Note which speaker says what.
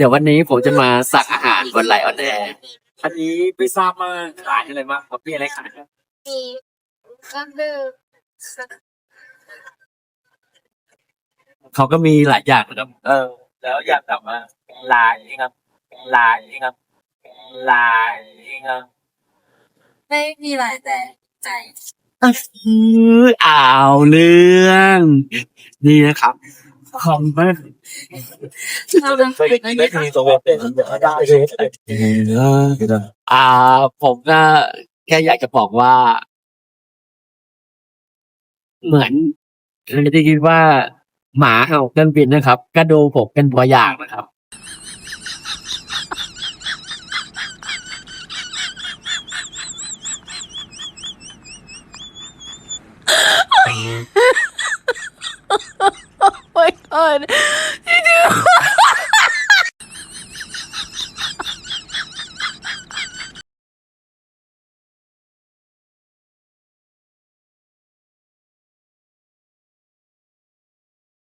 Speaker 1: เดี๋ยววันนี้ผมจะมาสั่งอาหารบนไลออนแอร์
Speaker 2: อันนี้ไม่ทราบว่าขายอะไรบ้างครับมีอะไรขายครับ
Speaker 3: มีก็คือ
Speaker 1: เขาก็มีหลายอย่างนะครับ
Speaker 2: เออ แล้วอยากถามว่าลายนี่ครับลายนี่ครับลายนี่ครับ
Speaker 3: ไม่มีอะไรแต่ใจ
Speaker 1: อื้ออ้าวเรื่อง นี่นะครับ คอมมา
Speaker 3: ก
Speaker 2: ไม่มีตัวไม่
Speaker 1: ผมก็แค่อยากจะบอกว่า เหมือนเราได้ยิดว่าหมาเห่าเครื่องบินนะครับ ก็ดูผมเป็นตัวอย่างนะครับอ you do.